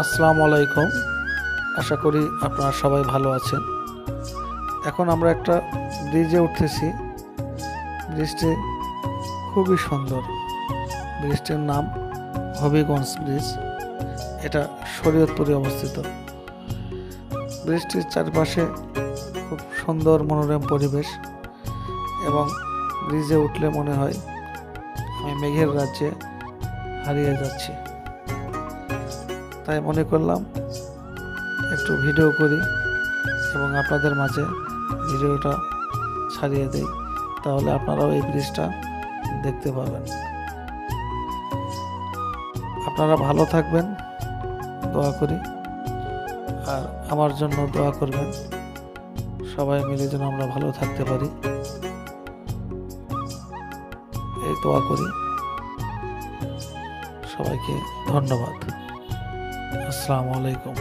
আসসালামু আলাইকুম আশা করি আপনারা সবাই ভালো আছেন। এখন আমরা একটা ব্রিজে উঠতেছি। ব্রিজটি খুবই সুন্দর। ব্রিজটির নাম হবিগঞ্জ ব্রিজ। এটা শরীয়তপুরে অবস্থিত। ব্রিজটির চারপাশে খুব সুন্দর মনোরম পরিবেশ এবং ব্রিজে উঠলে মনে হয় আমি মেঘের রাজ্যে হারিয়ে যাচ্ছি। তাই মনে করলাম একটু ভিডিও করি এবং আপনাদের মাঝে ভিডিওটা ছাড়িয়ে দিই, তাহলে আপনারাও এই ব্রিজটা দেখতে পাবেন। আপনারা ভালো থাকবেন, দোয়া করি, আর আমার জন্য দোয়া করবেন। সবাই মিলে যেন আমরা ভালো থাকতে পারি। এই দোয়া করি। সবাইকে ধন্যবাদ। আসসালামু আলাইকুম।